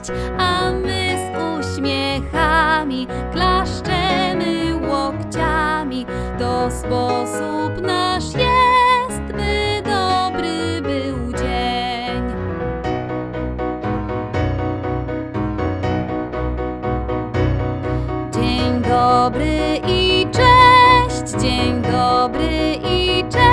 cześć, a my z uśmiechami klaszczemy łokciami. To sposób nasz jest, by dobry był dzień. Dzień dobry i cześć, dzień dobry i cześć.